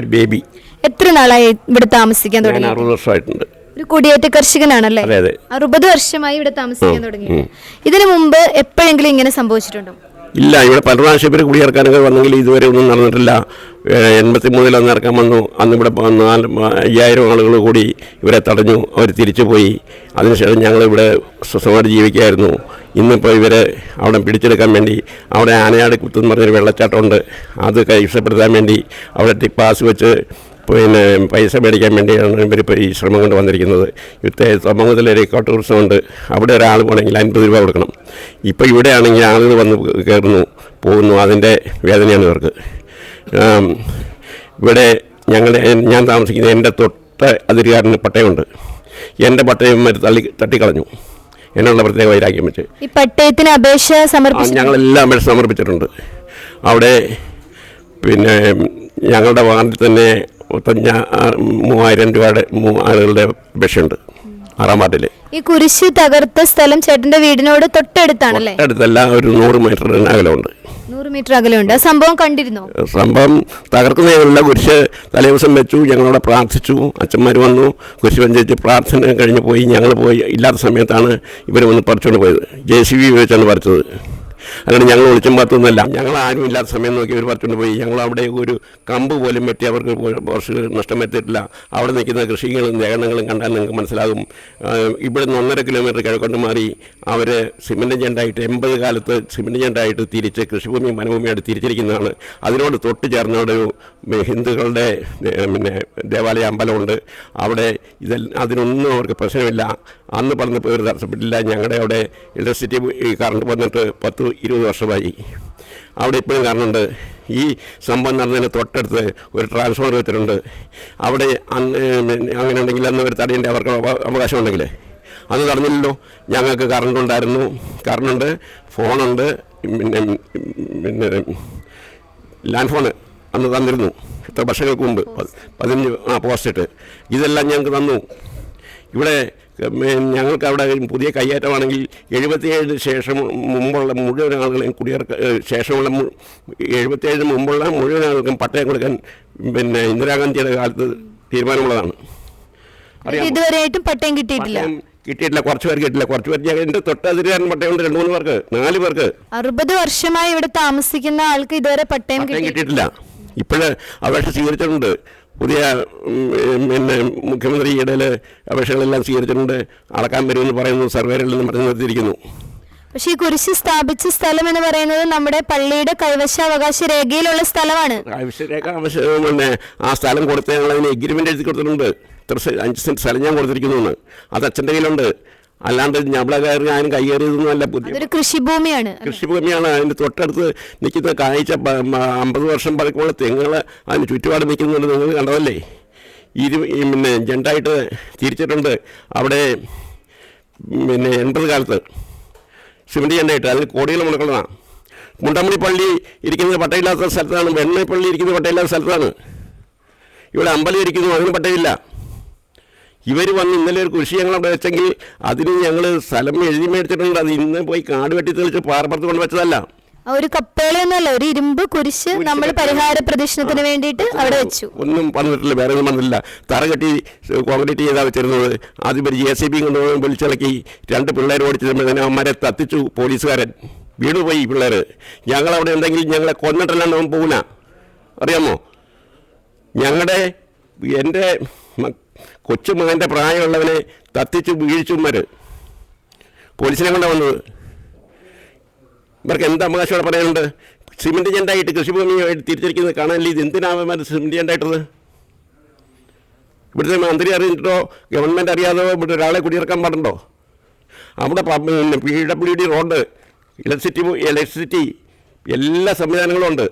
ഒരു ബേബി എത്ര നാളായി ഇവിടെ താമസിക്കാൻ തുടങ്ങി അറുപത് വർഷമായിട്ടുണ്ട്. ഒരു കുടിയേറ്റ കർഷകനാണല്ലേ? അറുപത് വർഷമായി ഇവിടെ താമസിക്കാൻ തുടങ്ങി. ഇതിനു മുമ്പ് എപ്പോഴെങ്കിലും ഇങ്ങനെ സംഭവിച്ചിട്ടുണ്ടോ? ഇല്ല ഇവിടെ പല പ്രാവശ്യം ഇവർ കുടിയിറക്കാനൊക്കെ വന്നെങ്കിൽ ഇതുവരെ ഒന്നും നടന്നിട്ടില്ല. എൺപത്തി മൂന്നിൽ അന്ന് ഇറക്കാൻ വന്നു. അന്ന് ഇവിടെ നാല് അയ്യായിരം ആളുകൾ കൂടി ഇവരെ തടഞ്ഞു. അവർ തിരിച്ചു പോയി അതിനുശേഷം ഞങ്ങൾ ഇവിടെ സ്വസ്ഥമായിട്ട് ജീവിക്കുകയായിരുന്നു. ഇന്നിപ്പോൾ ഇവരെ അവിടെ പിടിച്ചെടുക്കാൻ വേണ്ടി അവിടെ ആനയാട് കുത്തെന്ന് പറഞ്ഞൊരു വെള്ളച്ചാട്ടമുണ്ട്. അത് കൈവശപ്പെടുത്താൻ വേണ്ടി അവിടെ ടിപ്പാസ് വെച്ച് പിന്നെ പൈസ മേടിക്കാൻ വേണ്ടിയാണ് ഇവരിപ്പോൾ ഈ ശ്രമം കൊണ്ട് വന്നിരിക്കുന്നത്. ഇവിടുത്തെ സമൂഹത്തിൽ ഒരു ടൂറിസം ഉണ്ട്. അവിടെ ഒരാൾ പോകണമെങ്കിൽ അൻപത് രൂപ കൊടുക്കണം. ഇപ്പോൾ ഇവിടെ ആണെങ്കിൽ ആളുകൾ വന്ന് കയറുന്നു പോകുന്നു. അതിന്റെ വേദനയാണ് ഇവർക്ക്. ഇവിടെ ഞങ്ങളുടെ ഞാൻ താമസിക്കുന്ന എന്റെ തൊട്ട അതിരുകാരന് പട്ടയമുണ്ട്. എന്റെ പട്ടയം ഇവന്മാർ തള്ളി തട്ടിക്കളഞ്ഞു. എന്നുള്ള പ്രത്യേക വൈരാഗ്യം വെച്ച്. ഈ പട്ടയത്തിന് അപേക്ഷ സമർപ്പിച്ചു ഞങ്ങളെല്ലാം അപേക്ഷ സമർപ്പിച്ചിട്ടുണ്ട്. അവിടെ പിന്നെ ഞങ്ങളുടെ വാർഡിൽ തന്നെ മുപ്പത്തഞ്ഞ മൂവായിരം രൂപയുടെ ആളുകളുടെ അപേക്ഷയുണ്ട് ആറാം വാർഡിൽ ഈ കുരിശ് തകർത്ത സ്ഥലം ചേട്ടന്റെ വീടിനോട് തൊട്ടടുത്താണല്ലേ? അടുത്തല്ല ഒരു നൂറ് മീറ്റർ അകലമുണ്ട്. നൂറ് മീറ്റർ അകലമുണ്ട്. ആ സംഭവം കണ്ടിരുന്നു? സംഭവം തകർക്കുന്നതിനുള്ള കുരിശ് തലേദിവസം വെച്ചു ഞങ്ങളവിടെ പ്രാർത്ഥിച്ചു അച്ഛന്മാർ വന്നു കുരിശ് പഞ്ചായത്ത് പ്രാർത്ഥന കഴിഞ്ഞ് പോയി ഞങ്ങൾ പോയി ഇല്ലാത്ത സമയത്താണ് ഇവർ വന്ന് പറിച്ചുകൊണ്ട് പോയത്. ജെ സി ബി ഉപയോഗിച്ചാണ് പറിച്ചത്. അങ്ങനെ ഞങ്ങൾ ഒളിച്ചും പാത്തൊന്നുമല്ല ഞങ്ങൾ ആരും ഇല്ലാത്ത സമയം നോക്കി ഇവർ പറിച്ചുകൊണ്ട് പോയി. ഞങ്ങൾ അവിടെ ഒരു കമ്പ് പോലും പറ്റി അവർക്ക് കുറച്ച് നഷ്ടം വരുത്തിയിട്ടില്ല. അവിടെ നിൽക്കുന്ന കൃഷികളും ദേഹണങ്ങളും കണ്ടാൽ നിങ്ങൾക്ക് മനസ്സിലാകും. ഇവിടെ നിന്ന് ഒന്നര കിലോമീറ്റർ കിഴക്കൊണ്ട് മാറി അവർ സിമെന്റ് ചെണ്ടായിട്ട് എൺപത് കാലത്ത് സിമെന്റ് ചെണ്ടായിട്ട് തിരിച്ച് കൃഷിഭൂമി വനഭൂമിയായിട്ട് തിരിച്ചിരിക്കുന്നതാണ്. അതിനോട് തൊട്ട് ചേർന്ന ഒരു ഹിന്ദുക്കളുടെ പിന്നെ ദേവാലയ അമ്പലമുണ്ട്. അവിടെ ഇതെല്ലാം അതിനൊന്നും അവർക്ക് പ്രശ്നമില്ല. അന്ന് പറഞ്ഞപ്പോൾ പേര് തടസ്സപ്പെട്ടില്ല. ഞങ്ങളുടെ അവിടെ ഇലക്ട്രിസിറ്റി കറണ്ട് വന്നിട്ട് പത്ത് ഇരുപത് വർഷമായി. അവിടെ ഇപ്പോഴും കാണുന്നുണ്ട് ഈ സംഭവം നടന്നതിന് തൊട്ടടുത്ത് ഒരു ട്രാൻസ്ഫോമർ വെച്ചിട്ടുണ്ട്. അവിടെ അന്ന് അങ്ങനെ ഉണ്ടെങ്കിൽ അന്ന് ഒരു തടയേണ്ട. അവർക്ക് അവകാശം അവകാശമുണ്ടെങ്കിൽ അന്ന് നടന്നില്ലല്ലോ. ഞങ്ങൾക്ക് കറണ്ട് ഉണ്ടായിരുന്നു കറണ്ടുണ്ട് ഫോണുണ്ട് പിന്നെ പിന്നെ ലാൻഡ് ഫോണ് അന്ന് തന്നിരുന്നു. ഇത്ര വർഷങ്ങൾക്ക് മുമ്പ്. പതിനഞ്ച് ആ പോസ്റ്റിട്ട് ഇതെല്ലാം ഞങ്ങൾക്ക് തന്നു. ഇവിടെ ഞങ്ങൾക്ക് അവിടെ പുതിയ കയ്യേറ്റമാണെങ്കിൽ എഴുപത്തിയേഴിന് ശേഷം മുമ്പുള്ള മുഴുവൻ ആളുകളെയും കുടിയേറ ശേഷമുള്ള എഴുപത്തിയേഴിന് മുമ്പുള്ള മുഴുവൻ ആളുകൾക്കും പട്ടയം കൊടുക്കാൻ പിന്നെ ഇന്ദിരാഗാന്ധിയുടെ കാലത്ത് തീരുമാനമുള്ളതാണ്? ഇതുവരെയായിട്ടും പട്ടയം കിട്ടിയിട്ടില്ല. കിട്ടിയിട്ടില്ല കുറച്ച് പേർക്ക് കിട്ടില്ല കുറച്ച് പേർക്ക് എന്റെ തൊട്ടതിരാൻ പട്ടയം പട്ടയമുണ്ട് രണ്ട് മൂന്ന് പേർക്ക് നാല് പേർക്ക്. അറുപത് വർഷമായി ഇവിടെ താമസിക്കുന്ന ആൾക്ക് ഇതുവരെ പട്ടയം പട്ടയം കിട്ടി കിട്ടിയിട്ടില്ല. ഇപ്പോഴ് അപേക്ഷ സ്വീകരിച്ചിട്ടുണ്ട്. പുതിയ പിന്നെ മുഖ്യമന്ത്രി ഇടയിൽ അപേക്ഷകളെല്ലാം സ്വീകരിച്ചിട്ടുണ്ട്. അളക്കാൻ വരുമെന്ന് പറയുന്നു. സർവേകളിൽ നിന്ന് പറഞ്ഞു നിർത്തിയിരിക്കുന്നു പക്ഷെ ഈ കുരിശ് സ്ഥാപിച്ച സ്ഥലം എന്ന് പറയുന്നത് നമ്മുടെ പള്ളിയുടെ കൈവശാവകാശ രേഖയിലുള്ള സ്ഥലമാണ്. കൈവശരേഖ പിന്നെ ആ സ്ഥലം കൊടുത്ത് ഞങ്ങൾ അതിന് എഗ്രിമെന്റ് എഴുതി കൊടുത്തിട്ടുണ്ട്. ഇത്ര അഞ്ച് സെന്റ് സ്ഥലം ഞാൻ കൊടുത്തിരിക്കുന്നു അത് അച്ഛന്റെ കയ്യിലുണ്ട്. അല്ലാണ്ട് ഞമ്മളെ കയറി ആരും അല്ല പുതിയ കൃഷിഭൂമിയാണ്. കൃഷിഭൂമിയാണ്. അതിന്റെ തൊട്ടടുത്ത് നിൽക്കുന്ന കാഴ്ച അമ്പത് വർഷം പഴക്കമുള്ള തെങ്ങുകൾ അതിന് ചുറ്റുപാട് നിൽക്കുന്നുണ്ട്. നിങ്ങൾ കണ്ടതല്ലേ? ഇരു പിന്നെ ജണ്ടായിട്ട് തിരിച്ചിട്ടുണ്ട്. അവിടെ പിന്നെ എൺപത് കാലത്ത് സിമന്റ് ജണ്ടായിട്ട് അതിൽ കോടികൾ മുടക്കുന്നതാണ് മുണ്ടമണി പള്ളി ഇരിക്കുന്നത് പട്ടയില്ലാത്ത സ്ഥലത്താണ്. വെണ്ണ പള്ളി ഇരിക്കുന്നത് പട്ടയില്ലാത്ത സ്ഥലത്താണ്. ഇവിടെ അമ്പലം ഇരിക്കുന്നു. അതിന് പട്ടയില്ല. ഇവർ വന്ന് ഇന്നലെ ഒരു കൃഷി ഞങ്ങളവിടെ വെച്ചെങ്കിൽ അതിന് ഞങ്ങൾ സ്ഥലം എഴുതി മേടിച്ചിട്ടുണ്ട്. അത് ഇന്ന് പോയി കാട് വെട്ടി തെളിച്ച് പാറപ്പുറത്ത് കൊണ്ട് വെച്ചതല്ല. ഒരു കപ്പേളയൊന്നുമല്ല ഒരു ഇരുമ്പ് കുരിശ് നമ്മൾ പരിഹാര പ്രദർശനത്തിന് വേണ്ടിയിട്ട് അവിടെ വെച്ചു. ഒന്നും വന്നിട്ടില്ല വേറെ ഒന്നും പറഞ്ഞില്ല തറ കെട്ടി കോൺക്രീറ്റ് ചെയ്താ വെച്ചിരുന്നത്. ആദ്യം ഒരു ജെ സി ബി കൊണ്ടുപോയി വിളിച്ചിളക്കി. രണ്ട് പിള്ളേർ ഓടിച്ചിരുമ്പോൾ അവന്മാരെ തത്തിച്ചു പോലീസുകാരൻ. വീണുപോയി പോയി പിള്ളേർ ഞങ്ങളവിടെ ഉണ്ടെങ്കിൽ ഞങ്ങളെ കൊന്നിട്ടല്ലാണ്ട് അവൻ പോകില്ല അറിയാമോ? ഞങ്ങളുടെ എന്റെ കൊച്ചുമകന്റെ പ്രായമുള്ളവനെ തത്തിച്ചു വരെ. പോലീസിനെ കൊണ്ടാണ് വന്നത്? ഇവർക്ക് എന്ത് അവകാശം പറയാനുണ്ട്? സിമെന്റ് ജെൻഡായിട്ട് കൃഷിഭൂമിയായിട്ട് തിരിച്ചിരിക്കുന്നത് കാണാനില്ല ഇത് എന്തിനാണ് സിമെന്റ് ജെൻഡായിട്ടത് ഇവിടുത്തെ മന്ത്രി അറിഞ്ഞിട്ടോ ഗവൺമെന്റ് അറിയാതോ ഇവിടെ ഒരാളെ കുടിയിറക്കാൻ പാടുണ്ടോ? അവിടെ P W D road electricity electricity എല്ലാ സംവിധാനങ്ങളും ഉണ്ട്.